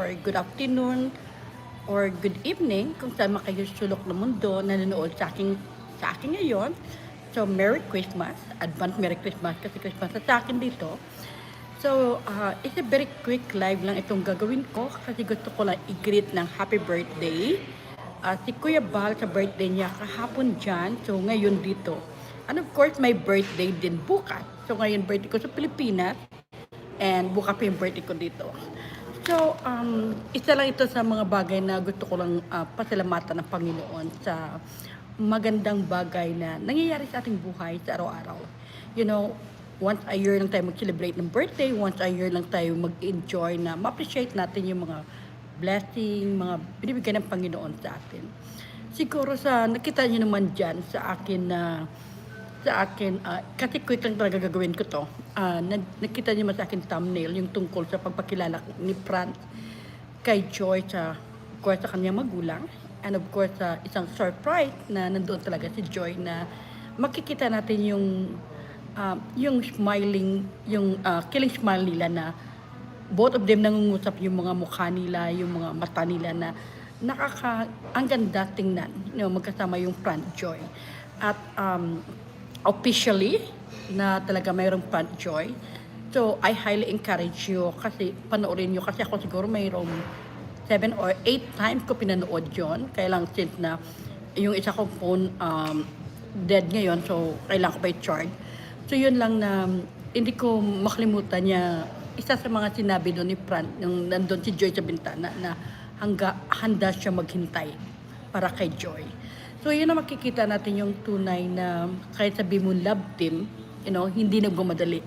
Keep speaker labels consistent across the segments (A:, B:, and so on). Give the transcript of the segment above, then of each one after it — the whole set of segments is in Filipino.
A: or good afternoon or good evening kung saan kayo sulok ng mundo na nanonood sa akin, sa akin ngayon. So, Merry Christmas. Advance Merry Christmas kasi Christmas sa akin dito. So, uh, it's a very quick live lang itong gagawin ko kasi gusto ko lang i-greet ng happy birthday. Uh, si Kuya Bal sa birthday niya kahapon dyan. So, ngayon dito. And of course, my birthday din bukas. So, ngayon birthday ko sa Pilipinas. And bukas pa yung birthday ko dito. So, um, isa lang ito sa mga bagay na gusto ko lang uh, pasalamatan ng Panginoon sa magandang bagay na nangyayari sa ating buhay sa araw-araw. You know, once a year lang tayo mag-celebrate ng birthday, once a year lang tayo mag-enjoy na ma-appreciate natin yung mga blessing, mga binibigay ng Panginoon sa atin. Siguro sa, nakita niyo naman dyan sa akin na sa akin, ah, kasi quick lang talaga gagawin ko to. Ah, nag, nakita niyo sa akin thumbnail, yung tungkol sa pagpakilala ni Franz kay Joy sa, of course, sa kanyang magulang. And of course, sa isang surprise na nandoon talaga si Joy na makikita natin yung ah, yung smiling, yung ah, killing smile nila na both of them nangungusap yung mga mukha nila, yung mga mata nila na nakaka, ang ganda tingnan, you know, magkasama yung front joy. At um, officially, na talaga mayroong front joy. So, I highly encourage you kasi panoorin nyo kasi ako siguro mayroong seven or eight times ko pinanood yon Kaya lang since na yung isa kong phone um, dead ngayon, so kailangan ko pa i-charge. So yun lang na hindi ko makalimutan niya isa sa mga sinabi doon ni Fran, nung nandun si Joy sa bintana na hangga, handa siya maghintay para kay Joy. So yun na makikita natin yung tunay na kahit sabi mo love team, you know, hindi nagmamadali.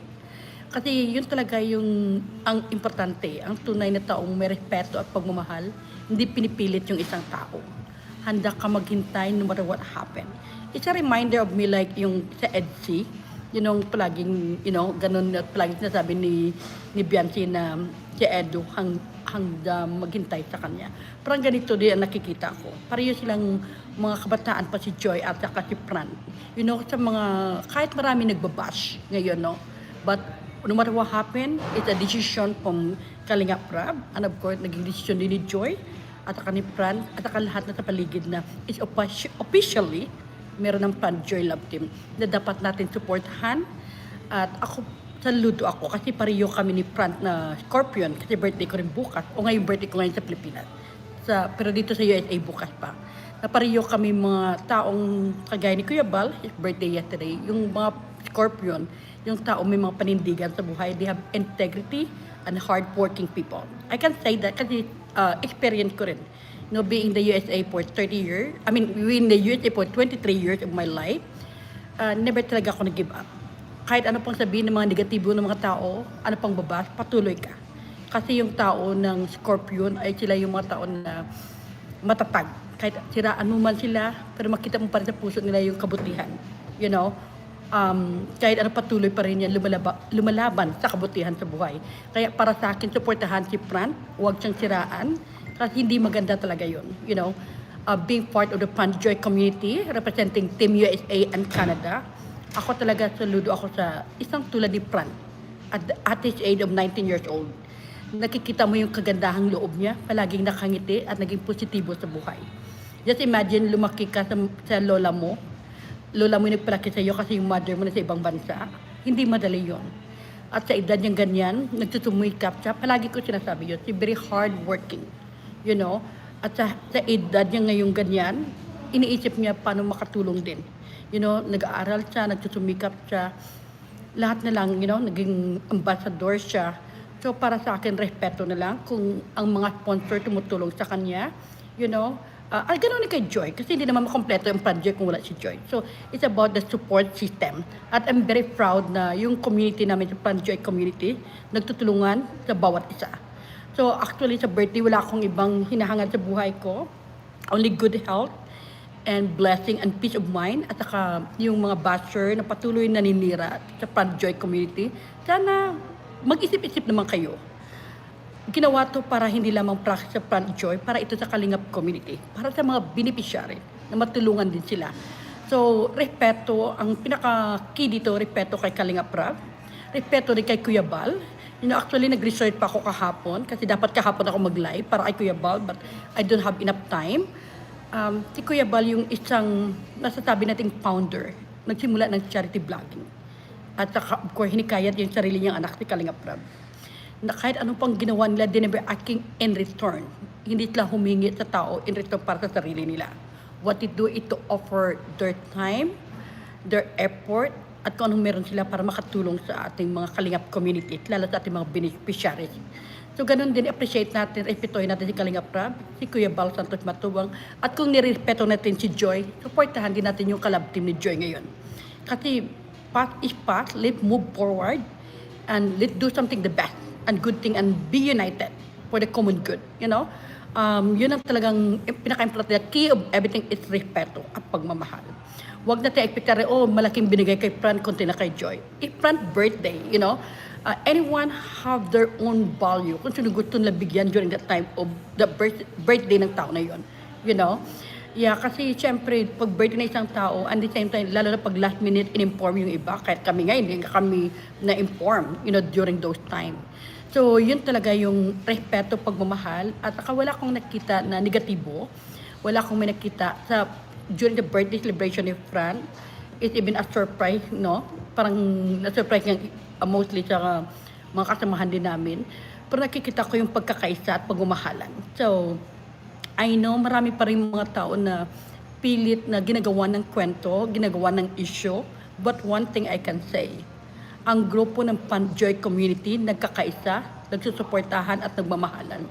A: Kasi yun talaga yung ang importante, ang tunay na taong may respeto at pagmamahal, hindi pinipilit yung isang tao. Handa ka maghintay no matter what happen. It's a reminder of me like yung sa EDC, yun yung palaging, you know, ganun at palaging sinasabi ni, ni Bianchi na si Edu hang, hangda maghintay sa kanya. Parang ganito din ang nakikita ko. Pareho silang mga kabataan pa si Joy at saka si Fran. You know, sa mga, kahit marami nagbabash ngayon, no? But no matter what happened, it's a decision from Kalinga Prab. And of course, naging decision din ni Joy at saka ni Fran at saka lahat na sa paligid na offici- officially meron ng Fran Joy Love Team na dapat natin supportahan. At ako, saludo ako kasi pareho kami ni Fran na Scorpion kasi birthday ko rin bukas o ngayon birthday ko ngayon sa Pilipinas. Sa, pero dito sa USA bukas pa. Na pareho kami mga taong kagaya ni Kuya Bal, his birthday yesterday, yung mga Scorpion, yung tao may mga panindigan sa buhay, they have integrity and hardworking people. I can say that kasi uh, experience ko rin. You being in the USA for 30 years, I mean, in the USA for 23 years of my life, uh, never talaga ako nag-give up. Kahit ano pang sabihin ng mga negatibo ng mga tao, ano pang babas, patuloy ka. Kasi yung tao ng Scorpion ay sila yung mga tao na matatag. Kahit siraan mo man sila, pero makita mo pa rin sa puso nila yung kabutihan. You know? Um, kahit ano patuloy pa rin yan lumalaba, lumalaban sa kabutihan sa buhay. Kaya para sa akin, supportahan si Fran, huwag siyang siraan, kasi hindi maganda talaga yun. You know? Uh, being part of the Fran Joy community, representing Team USA and Canada, ako talaga saludo ako sa isang tulad ni Fran at, at his age of 19 years old nakikita mo yung kagandahang loob niya, palaging nakangiti at naging positibo sa buhay. Just imagine, lumaki ka sa, sa lola mo, lola mo yung nagpalaki sa iyo kasi yung mother mo na sa ibang bansa. Hindi madali yon. At sa edad niyang ganyan, nagtutumikap siya, palagi ko sinasabi yun, si very hard working. You know? At sa, sa edad niya ngayong ganyan, iniisip niya paano makatulong din. You know, nag-aaral siya, nagtutumikap siya, lahat na lang, you know, naging ambassador siya. So para sa akin, respeto na lang kung ang mga sponsor tumutulong sa kanya, you know. Uh, ay, ganun ni kay Joy, kasi hindi naman makompleto yung project kung wala si Joy. So, it's about the support system. At I'm very proud na yung community namin, sa Pan Joy community, nagtutulungan sa bawat isa. So, actually, sa birthday, wala akong ibang hinahangad sa buhay ko. Only good health, and blessing and peace of mind at saka yung mga basher na patuloy naninira sa Pan Joy community. Sana mag-isip-isip naman kayo. Ginawa to para hindi lamang para sa Pan Joy, para ito sa Kalingap community, para sa mga beneficiary na matulungan din sila. So, respeto, ang pinaka-key dito, respeto kay Kalingap Rab, respeto rin kay Kuya Bal, You know, actually, nag-research pa ako kahapon kasi dapat kahapon ako mag-live para kay Kuya Bal but I don't have enough time. Um, si Kuya Bal yung isang nasasabi nating founder, nagsimula ng charity vlogging. At saka, of course, hinikayat yung sarili niyang anak si Kalinga Prab. Na kahit anong pang ginawa nila, they never asking in return. Hindi sila humingi sa tao in return para sa sarili nila. What they do is to offer their time, their effort, at kung anong meron sila para makatulong sa ating mga Kalingap community, lalo sa ating mga beneficiaries. So ganun din, appreciate natin, respetuhin natin si Kalingap Rab, si Kuya Bal Santos Matubang, at kung nirespeto natin si Joy, supportahan din natin yung kalab team ni Joy ngayon. Kasi past is past, let's move forward, and let's do something the best and good thing and be united for the common good, you know? Um, yun ang talagang pinaka-importante. Key of everything is respeto at pagmamahal. Huwag natin expectare, oh, malaking binigay kay Fran, konti na kay Joy. If Fran birthday, you know, uh, anyone have their own value kung sino gusto nila bigyan during that time of the birth, birthday ng tao na yon you know yeah kasi syempre pag birthday ng isang tao and the same time lalo na pag last minute in-inform yung iba kahit kami nga hindi kami na-inform you know during those time so yun talaga yung respeto pagmamahal at saka wala akong nakita na negatibo wala akong may nakita sa during the birthday celebration ni Fran it's even a surprise, no? Parang na-surprise nga uh, mostly sa mga kasamahan din namin. Pero nakikita ko yung pagkakaisa at pagmamahalan. So, I know marami pa rin mga tao na pilit na ginagawa ng kwento, ginagawa ng issue. But one thing I can say, ang grupo ng Panjoy community nagkakaisa, nagsusuportahan at nagmamahalan.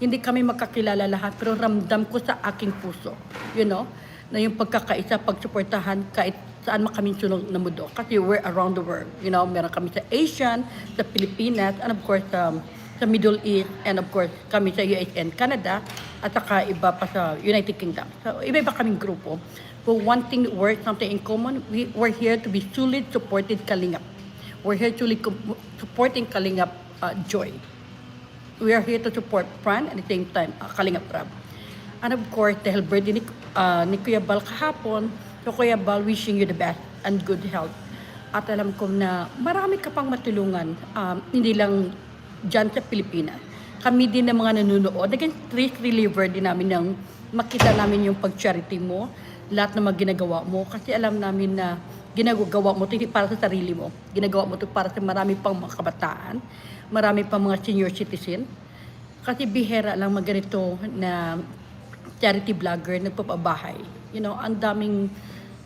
A: Hindi kami makakilala lahat pero ramdam ko sa aking puso, you know, na yung pagkakaisa, pagsuportahan kahit saan man kami sunod na mundo. Kasi we're around the world, you know, meron kami sa Asian, sa Pilipinas, and of course um, sa Middle East, and of course kami sa US and Canada, at saka iba pa sa United Kingdom. So iba-iba kaming grupo. But one thing we're something in common, we, we're here to be solid supported Kalingap. We're here to supporting Kalingap uh, Joy. We are here to support Fran at the same time uh, Kalingap Rab. And of course, dahil birthday ni, uh, ni Kuya Bal kahapon, so Kuya Bal wishing you the best and good health. At alam ko na marami ka pang matulungan, um, hindi lang dyan sa Pilipinas. Kami din ng mga nanonood, naging stress reliever din namin ng makita namin yung pag-charity mo, lahat ng mga ginagawa mo. Kasi alam namin na ginagawa mo ito hindi para sa sarili mo. Ginagawa mo ito para sa marami pang mga kabataan, marami pang mga senior citizen. Kasi bihera lang ganito na charity vlogger nagpapabahay. You know, ang daming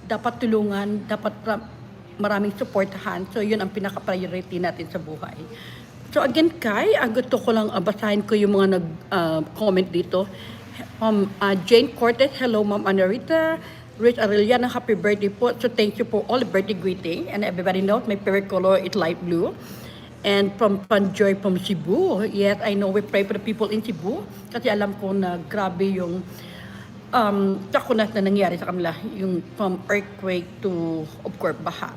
A: dapat tulungan, dapat ra- maraming supportahan. So, yun ang pinaka-priority natin sa buhay. So, again, Kai, ang gusto ko lang uh, ko yung mga nag-comment dito. Um, uh, Jane Cortez, hello, Ma'am Anarita. Rich Arellano, happy birthday po. So, thank you for all the birthday greeting. And everybody knows my favorite color is light blue. And from Panjoy from Cebu. Yes, I know we pray for the people in Cebu. Kasi alam ko na grabe yung um, takunas na nangyari sa kanila. Yung from earthquake to, of course, baha.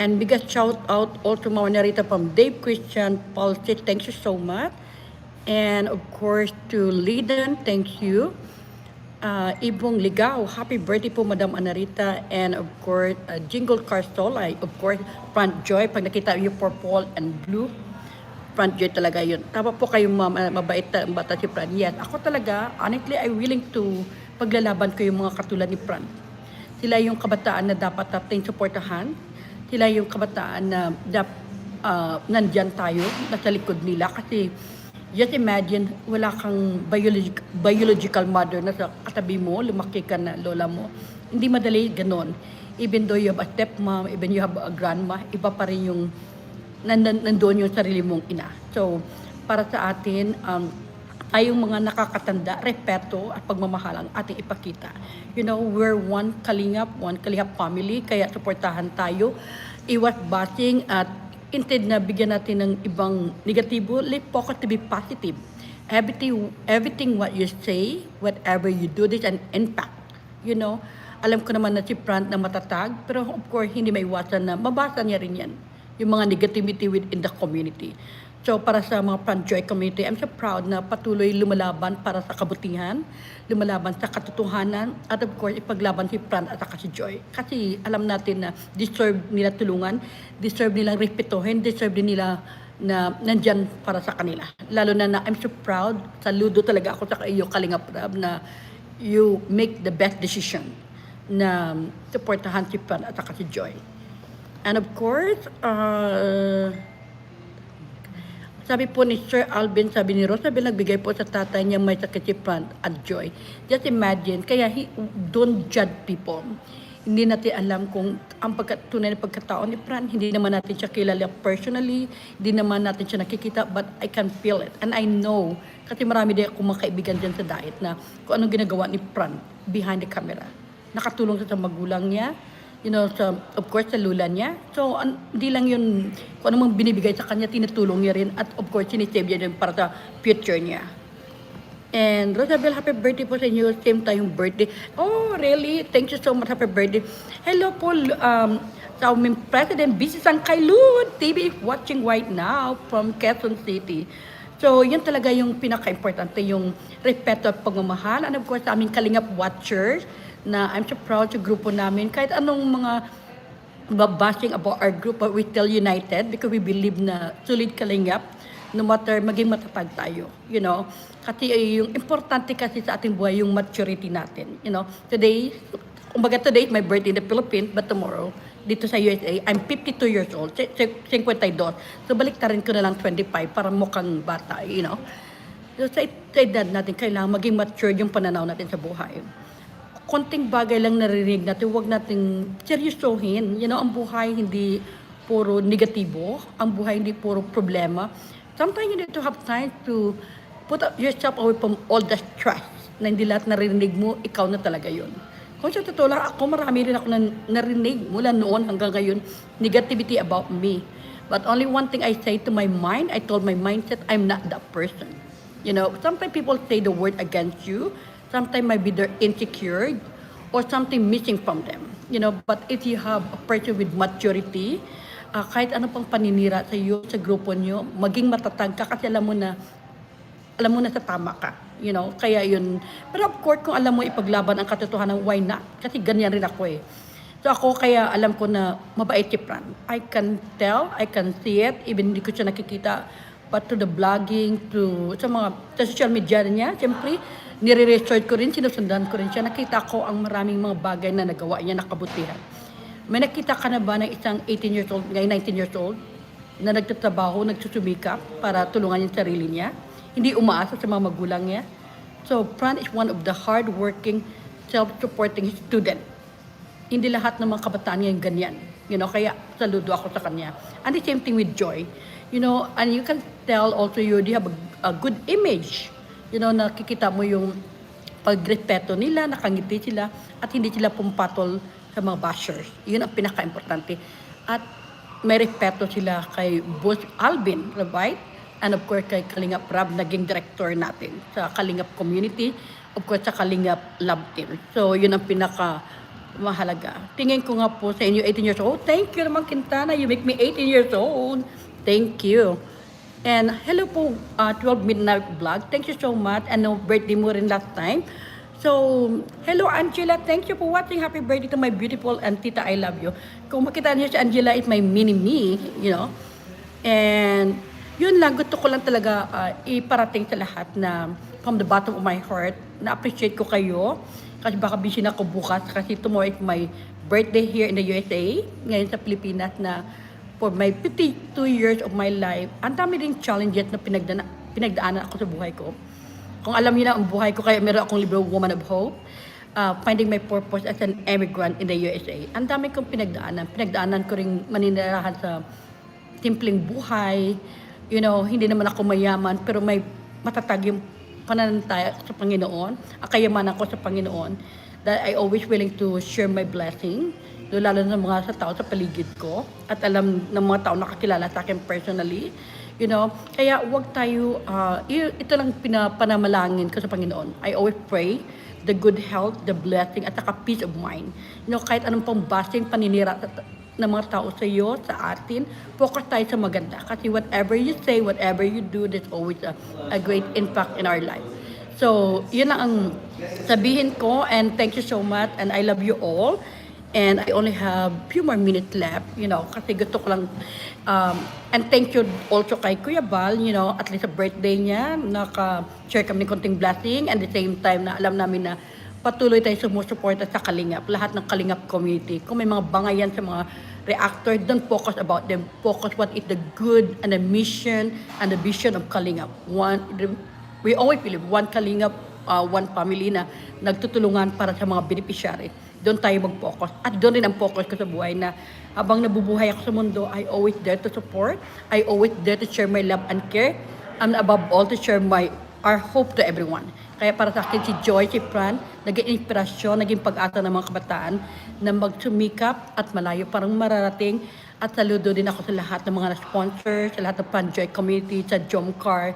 A: And biggest shout out also mga narita from Dave Christian Paul said, thank you so much. And of course to Lidan, thank you. Uh, Ibong Ligaw, happy birthday po Madam Anarita. And of course, uh, Jingle Carstol, ay of course, Front Joy. Pag nakita yung purple and blue, Front Joy talaga yun. Tama po kayo ma'am, uh, mabait na bata si Fran. Yes, ako talaga, honestly, I'm willing to paglalaban ko yung mga katulad ni Fran. Sila yung kabataan na dapat natin supportahan. Sila yung kabataan na dap, uh, nandyan tayo, nasa likod nila. Kasi just imagine, wala kang biologic, biological mother na sa katabi mo, lumaki ka na lola mo. Hindi madali ganon. Even though you have a stepmom, even you have a grandma, iba pa rin yung nandoon yung sarili mong ina. So, para sa atin, um, tayong mga nakakatanda, respeto at pagmamahal ang ating ipakita. You know, we're one kalingap, one kalingap family, kaya suportahan tayo. Iwas bashing at instead na bigyan natin ng ibang negatibo, let's focus to be positive. Everything, everything what you say, whatever you do, this an impact. You know, alam ko naman na si Frant na matatag, pero of course, hindi may iwasan na mabasa niya rin yan. Yung mga negativity within the community. So para sa mga Panjoy community, I'm so proud na patuloy lumalaban para sa kabutihan, lumalaban sa katotohanan, at of course, ipaglaban si Fran at saka si Joy. Kasi alam natin na deserve nila tulungan, deserve nilang respetuhin, deserve nila na nandyan para sa kanila. Lalo na na I'm so proud, saludo talaga ako sa iyo, Kalinga Prab, na you make the best decision na supportahan si Pan at saka si Joy. And of course, uh, sabi po ni Sir Alvin, sabi ni Rosabel, nagbigay po sa tatay niya may sakit si Fran at Joy. Just imagine, kaya he, don't judge people. Hindi natin alam kung ang pagkatunay na pagkatao ni Fran, hindi naman natin siya kilala personally, hindi naman natin siya nakikita, but I can feel it. And I know, kasi marami din akong mga kaibigan dyan sa diet na kung anong ginagawa ni Fran behind the camera. Nakatulong siya sa magulang niya, you know, sa, of course, sa lula niya. So, hindi lang yun, kung ano mang binibigay sa kanya, tinutulong niya rin. At of course, sinisave niya rin para sa future niya. And Rosabel, happy birthday po sa inyo. Same tayong birthday. Oh, really? Thank you so much. Happy birthday. Hello po, um, sa aming President Busy Sangkailud TV watching right now from Quezon City. So, yun talaga yung pinaka-importante, yung respeto at pagmamahal. And of course, sa aming Kalingap Watchers, na I'm so proud sa grupo namin. Kahit anong mga bashing about our group, but we still united because we believe na sulit kalingap no matter maging matatag tayo, you know. Kasi eh, yung importante kasi sa ating buhay yung maturity natin, you know. Today, kumbaga today is my birthday in the Philippines, but tomorrow, dito sa USA, I'm 52 years old, si- si- 52. So balik rin ko na lang 25 para mukhang bata, you know. So, sa edad natin, kailangan maging mature yung pananaw natin sa buhay konting bagay lang narinig natin, huwag nating seryosohin. You know, ang buhay hindi puro negatibo, ang buhay hindi puro problema. Sometimes you need to have time to put yourself away from all the stress na hindi lahat narinig mo, ikaw na talaga yun. Kung sa totoo lang, ako marami rin ako na narinig mula noon hanggang ngayon, negativity about me. But only one thing I say to my mind, I told my mindset, I'm not that person. You know, sometimes people say the word against you. Sometimes might be they're insecure or something missing from them. You know, but if you have a person with maturity, uh, kahit ano pang paninira sa iyo, sa grupo niyo, maging matatag ka kasi alam mo na alam mo na sa tama ka. You know, kaya yun. Pero of course, kung alam mo ipaglaban ang katotohanan, why not? Kasi ganyan rin ako eh. So ako kaya alam ko na mabait si Fran. I can tell, I can see it, even hindi ko siya nakikita. But to the vlogging, to sa mga sa social media niya, siyempre, nire-research ko rin, sinusundan ko rin siya. Nakita ko ang maraming mga bagay na nagawa niya na kabutihan. May nakita ka na ba ng isang 18 years old, ngayon 19 years old, na nagtatrabaho, nagsusumikap para tulungan yung sarili niya? Hindi umaasa sa mga magulang niya? So, Fran is one of the hard-working, self-supporting student hindi lahat ng mga kabataan ngayon ganyan. You know, kaya saludo ako sa kanya. And the same thing with Joy. You know, and you can tell also you, you have a, a good image. You know, nakikita mo yung pagrespeto nila, nakangiti sila, at hindi sila pumpatol sa mga bashers. Yun ang pinaka-importante. At may respeto sila kay Boss Alvin, right? And of course, kay Kalingap Rab, naging director natin sa Kalingap Community, of course, sa Kalingap Lab Team. So, yun ang pinaka mahalaga. Tingin ko nga po sa inyo, 18 years old. Thank you naman, Quintana. You make me 18 years old. Thank you. And hello po, uh, 12 Midnight Vlog. Thank you so much. And no birthday mo rin last time. So, hello Angela. Thank you for watching. Happy birthday to my beautiful and tita. I love you. Kung makita niyo si Angela, it's my mini-me, you know. And yun lang, gusto ko lang talaga uh, iparating sa lahat na from the bottom of my heart, na-appreciate ko kayo. Kasi baka busy na ako bukas kasi tomorrow is my birthday here in the USA, ngayon sa Pilipinas na for my 52 years of my life, ang dami rin challenges na pinagdana, pinagdaanan ako sa buhay ko. Kung alam niyo na ang buhay ko, kaya meron akong libro, Woman of Hope, uh, Finding My Purpose as an Immigrant in the USA. Ang dami kong pinagdaanan. Pinagdaanan ko rin maninirahan sa simpleng buhay. You know, hindi naman ako mayaman, pero may matatag yung pananantaya sa Panginoon, ang kayamanan ko sa Panginoon, that I always willing to share my blessing, lalo na mga sa tao sa paligid ko, at alam ng mga tao nakakilala sa akin personally, you know, kaya wag tayo, uh, ito lang pinapanamalangin ko sa Panginoon. I always pray the good health, the blessing, at saka peace of mind. You know, kahit anong pang basing paninira ng mga tao sa iyo, sa atin, focus tayo sa maganda. Kasi whatever you say, whatever you do, there's always a, a great impact in our life. So, yun lang ang sabihin ko and thank you so much and I love you all. And I only have few more minutes left, you know, kasi gusto ko lang, um, and thank you also kay Kuya Bal, you know, at least sa birthday niya, naka-share kami ng konting blessing, and the same time na alam namin na patuloy tayo sumusuporta sa Kalingap, lahat ng Kalingap community. Kung may mga bangayan sa mga reactor, don't focus about them. Focus what is the good and the mission and the vision of Kalingap. One, we always believe one Kalingap, uh, one family na nagtutulungan para sa mga beneficiary. Doon tayo mag-focus. At doon rin ang focus ko sa buhay na habang nabubuhay ako sa mundo, I always there to support. I always there to share my love and care. And above all, to share my our hope to everyone. Kaya para sa akin si Joy, si Fran, naging inspirasyon, naging pag-asa ng mga kabataan na magsumikap at malayo parang mararating. At saludo din ako sa lahat ng mga sponsors, sa lahat ng Panjoy community, sa Jomcar,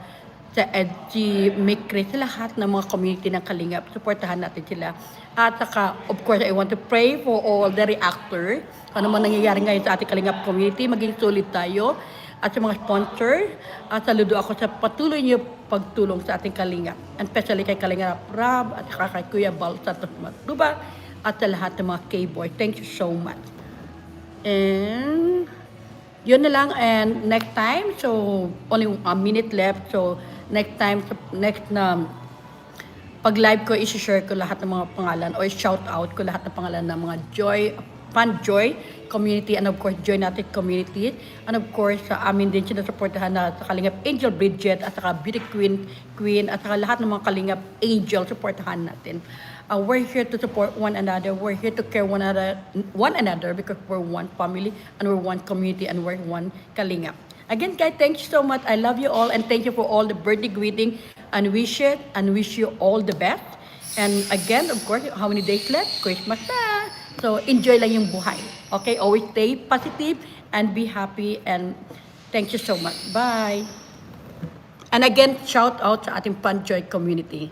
A: sa EDG, Mikri, sa lahat ng mga community ng Kalingap. Supportahan natin sila. At saka, of course, I want to pray for all the reactors. Ano man nangyayari ngayon sa ating Kalingap community, maging solid tayo. At sa mga sponsor, at saludo ako sa patuloy niyo pagtulong sa ating Kalingap. And especially kay Kalingap Rab at saka kay Kuya Bal Santos Matluba at sa lahat ng mga K-boy. Thank you so much. And yun na lang and next time so only a minute left so next time next na pag live ko i-share ko lahat ng mga pangalan or shout out ko lahat ng pangalan ng mga joy fan joy community and of course joy natin community and of course sa amin din sinusuportahan na sa Kalingap Angel Bridget at saka Beauty Queen Queen at saka lahat ng mga Kalingap Angel supportahan natin uh, we're here to support one another. We're here to care one another, one another because we're one family and we're one community and we're one kalingap. Again, guys, thank you so much. I love you all and thank you for all the birthday greeting and wish it and wish you all the best. And again, of course, how many days left? Christmas na. So, enjoy lang yung buhay. Okay? Always stay positive and be happy and thank you so much. Bye! And again, shout out sa ating Panjoy community.